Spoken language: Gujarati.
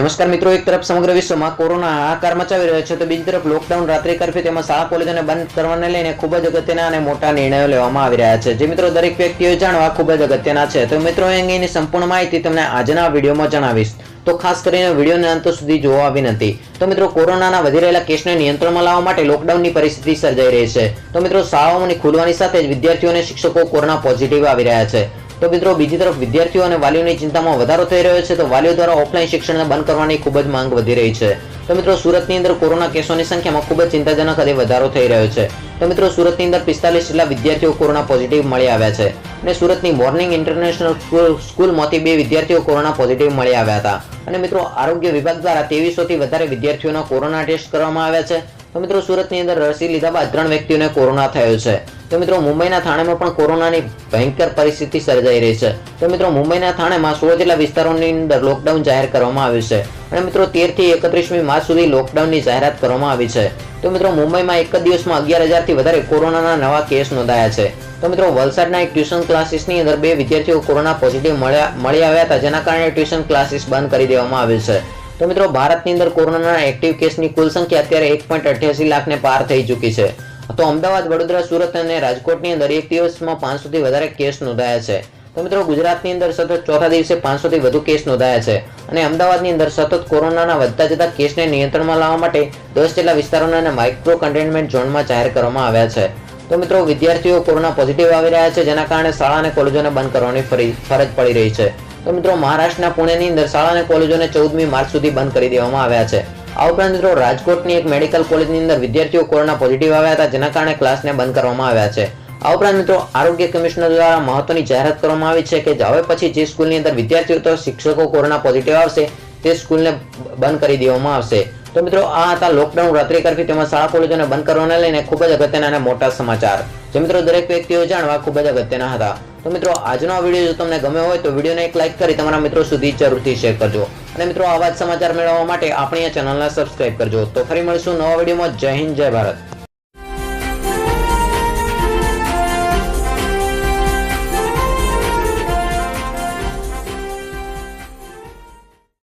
નમસ્કાર મિત્રો, એક તરફ સમગ્ર વિશ્વમાં કોરોના આકાર મચાવી રહ્યો છે, તો બીજી તરફ લોકડાઉન રાત્રિ કરફ્યુ તેમાં શાળા કોલેજોને બંધ કરવાને લઈને ખૂબ જ અગત્યના અને મોટા નિર્ણયો લેવામાં આવી રહ્યા છે. જે મિત્રો દરેક વ્યક્તિઓ જાણવા ખૂબ જ અગત્યના છે. તો મિત્રો, એ અંગેની સંપૂર્ણ માહિતી તમને આજના વિડીયોમાં જણાવીશ. તો ખાસ કરીને વિડીયોને અંત સુધી જોવા વિનંતી. તો મિત્રો, કોરોનાના વધી રહેલા કેસને નિયંત્રણમાં લાવવા માટે લોકડાઉનની પરિસ્થિતિ સર્જાઈ રહી છે. તો મિત્રો, શાળાઓની ખુલવાની સાથે જ વિદ્યાર્થીઓ અને શિક્ષકો કોરોના પોઝિટિવ આવી રહ્યા છે. તો મિત્રો, બીજી તરફ વિદ્યાર્થીઓ અને વાલીઓની ચિંતામાં વધારો થઈ રહ્યો છે, તો વાલીઓ દ્વારા ઓફલાઈન શિક્ષણને બંધ કરવાની ખૂબ જ માંગ વધી રહી છે. તો મિત્રો, સુરતની અંદર કોરોના કેસોની સંખ્યામાં ખૂબ જ ચિંતાજનક હદે વધારો થઈ રહ્યો છે. તો મિત્રો, સુરતની અંદર પિસ્તાલીસ જેટલા વિદ્યાર્થીઓ કોરોના પોઝિટિવ મળી આવ્યા છે અને સુરતની મોર્નિંગ ઇન્ટરનેશનલ સ્કૂલ સ્કૂલમાંથી બે વિદ્યાર્થીઓ કોરોના પોઝિટિવ મળી આવ્યા હતા. અને મિત્રો, આરોગ્ય વિભાગ દ્વારા ત્રેવીસોથી વધારે વિદ્યાર્થીઓના કોરોના ટેસ્ટ કરવામાં આવ્યા છે. તો મિત્રો, સુરતની અંદર રસી લીધા બાદ ત્રણ વ્યક્તિઓને કોરોના થયો છે. તો મિત્રો મુંબઈના થાણેમાં પણ કોરોનાની ભયંકર પરિસ્થિતિ સર્જાઈ રહી છે. તો મિત્રો મુંબઈના થાણેમાં સોળ જેટલા વિસ્તારોની અંદર લોકડાઉન જાહેર કરવામાં આવ્યું છે અને મિત્રો તેરથી એકત્રીસમી માર્ચ સુધી લોકડાઉનની જાહેરાત કરવામાં આવી છે. તો મિત્રો મુંબઈમાં એક જ દિવસમાં અગિયાર હજારથી વધારે કોરોનાના નવા કેસ નોંધાયા છે. તો મિત્રો વલસાડના એક ટ્યુશન ક્લાસીસની અંદર બે વિદ્યાર્થીઓ કોરોના પોઝિટિવ મળ્યા, મળી આવ્યા હતા, જેના કારણે ટ્યુશન ક્લાસીસ બંધ કરી દેવામાં આવ્યું છે. તો મિત્રો ભારતની અંદર કોરોનાના એક્ટિવ કેસની કુલ સંખ્યા અત્યારે એક પોઈન્ટ અઠ્યાસી લાખને પાર થઈ ચૂકી છે. તો અમદાવાદ, વડોદરા, સુરત અને રાજકોટની અંદર એક દિવસમાં પાંચસોથી વધારે કેસ નોંધાયા છે. તો મિત્રો, ગુજરાતની અંદર સતત ચોથા દિવસે પાંચસોથી વધુ કેસ નોંધાયા છે અને અમદાવાદની અંદર સતત કોરોનાના વધતા જતા કેસને નિયંત્રણમાં લાવવા માટે દસ જેટલા વિસ્તારોને માઇક્રો કન્ટેનમેન્ટ ઝોનમાં જાહેર કરવામાં આવ્યા છે. તો મિત્રો, વિદ્યાર્થીઓ કોરોના પોઝિટિવ આવી રહ્યા છે, જેના કારણે શાળા અને કોલેજોને બંધ કરવાની ફરી ફરજ પડી રહી છે. તો મિત્રો, મહારાષ્ટ્રના પુણેની અંદર શાળા અને કોલેજોને ચૌદમી માર્ચ સુધી બંધ કરી દેવામાં આવ્યા છે. આ ઉપરાંત મિત્રો, રાજકોટની એક મેડિકલ કોલેજની અંદર વિદ્યાર્થીઓ કોરોના પોઝિટિવ આવ્યા હતા, જેના કારણે ક્લાસને બંધ કરવામાં આવ્યા છે. આ ઉપરાંત મિત્રો, આરોગ્ય કમિશનર દ્વારા મહત્વની જાહેરાત કરવામાં આવી છે કે હવે પછી જે સ્કૂલની અંદર વિદ્યાર્થીઓ તો શિક્ષકો કોરોના પોઝિટિવ આવશે, તે સ્કૂલને બંધ કરી દેવામાં આવશે. તો મિત્રો, આ હતા લોકડાઉન રાત્રિ કરફ્યુ તેમાં શાળા કોલેજોને બંધ કરવાને લઈને ખૂબ જ અગત્યના અને મોટા સમાચાર, જે મિત્રો દરેક વ્યક્તિઓ જાણવા ખૂબ જ અગત્યના હતા. તો મિત્રો, આજનો આ વીડિયો જો તમને ગમ્યો હોય તો વિડીયોને એક લાઇક કરી તમારા મિત્રો સુધી જરૂરથી શેર કરજો. અને મિત્રો, આવા જ સમાચાર મેળવવા માટે આપણી આ ચેનલને સબસ્ક્રાઇબ કરજો. તો ફરી મળીશું નવા વિડીયોમાં. જય હિન્દ, જય ભારત.